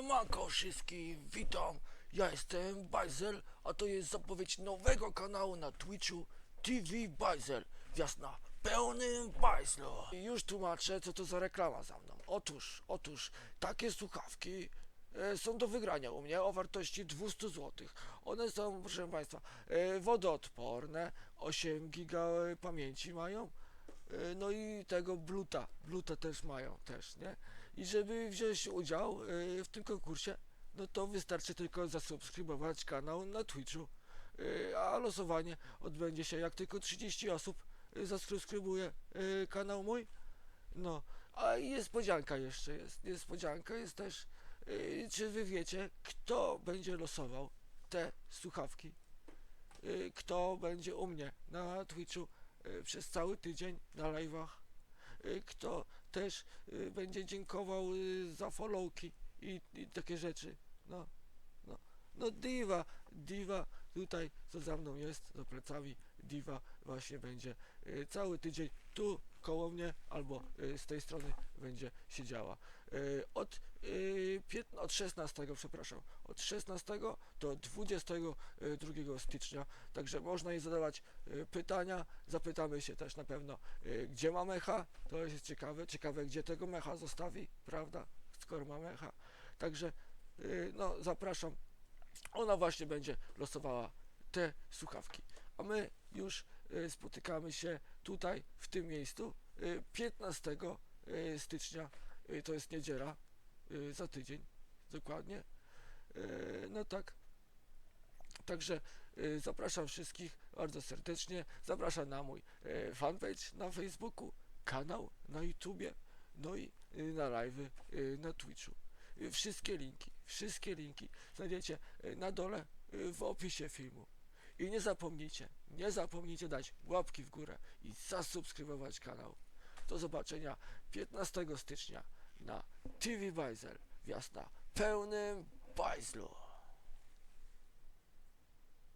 Siemanko wszystkim, witam. Ja jestem Bajzel, a to jest zapowiedź nowego kanału na Twitchu TV Bajzel. Jasna, pełnym bajzlu. I już tłumaczę, co to za reklama za mną. Otóż, otóż, takie słuchawki e, są do wygrania u mnie o wartości 200 zł. One są, proszę Państwa, e, wodoodporne, 8 giga pamięci mają. E, No i tego Bluta, Bluta też mają, też, nie? I żeby wziąć udział e, w tym konkursie, no to wystarczy tylko zasubskrybować kanał na Twitchu. E, A losowanie odbędzie się jak tylko 30 osób e, zasubskrybuje kanał mój. No, a niespodzianka jeszcze jest. Niespodzianka jest też, czy wy wiecie, kto będzie losował te słuchawki? Kto będzie u mnie na Twitchu przez cały tydzień na live'ach? E, Kto też y, będzie dziękował y, za followki i, i takie rzeczy. No, no, no diva, diva tutaj co za mną jest, za plecami, diva właśnie będzie y, cały tydzień tu koło mnie albo y, z tej strony będzie siedziała. Y, od, y, od 16, przepraszam, od 16 do 22 stycznia, także można jej zadawać pytania, zapytamy się też na pewno gdzie ma mecha, to jest ciekawe, ciekawe gdzie tego mecha zostawi, prawda, skoro ma mecha, także no zapraszam, ona właśnie będzie losowała te słuchawki, a my już spotykamy się tutaj, w tym miejscu, y, 15 y, stycznia, y, to jest niedziela, y, za tydzień, dokładnie, Y, no tak, Także y, zapraszam wszystkich bardzo serdecznie. Zapraszam na mój y, fanpage na Facebooku, kanał na YouTubie, no i y, na live y, na Twitchu. Y, wszystkie linki, wszystkie linki znajdziecie y, na dole y, w opisie filmu. I nie zapomnijcie, nie zapomnijcie dać łapki w górę i zasubskrybować kanał. Do zobaczenia 15 stycznia na TV Bajzel. Jasna, pełnym bajzlu.